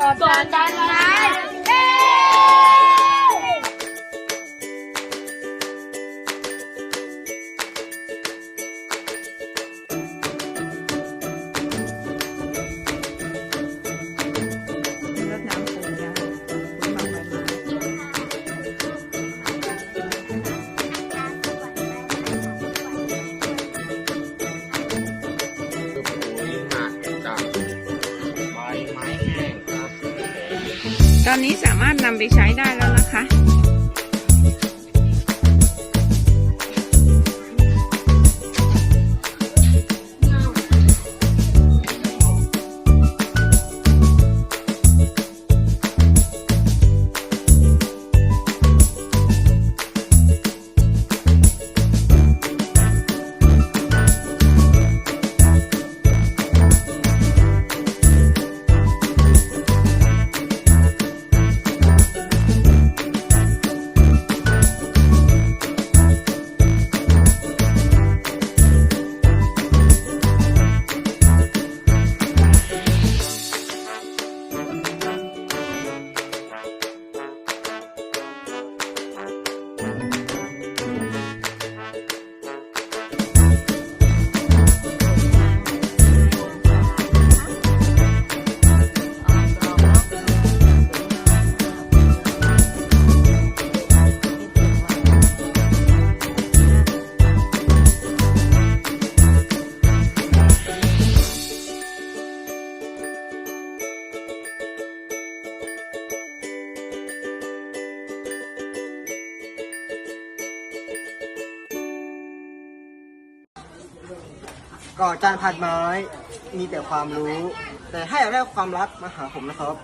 กอนการใตอนนี้สามารถนำไปใช้ได้แล้วนะคะ ก่อจานผัดไม้มีแต่ความรู้ แต่ให้อยากได้ความรักมาหาผมนะครับ